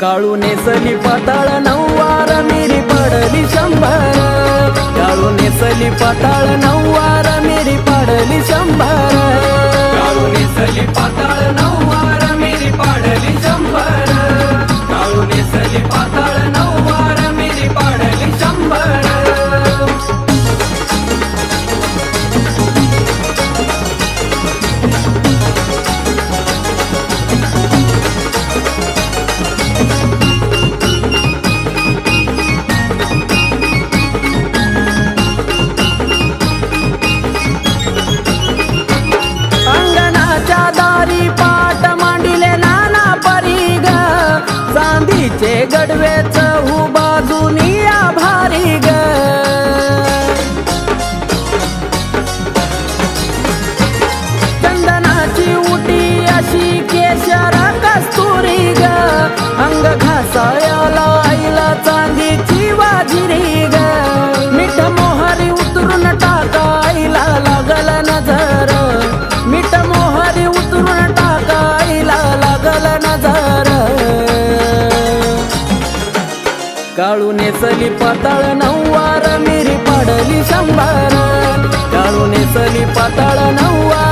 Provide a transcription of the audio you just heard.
काळू नेसली पाताळ नऊवार मिरी पडली शंभर. काळू नेसली पाताळ नऊवार मिरी पडली शंभर. गडवेच उभा दुनिया भारी ग. चंदनाची उटी अशी केशर कस्तुरी ग. अंग घासायला आईला चांदीची वाजिरी ग. मिठ मोहरी उतरून टाका आईला लागल नजर काळू नेसली पाताळ नऊवार मिरी पाडली शंभर. काळू नेसली पाताळ नऊवार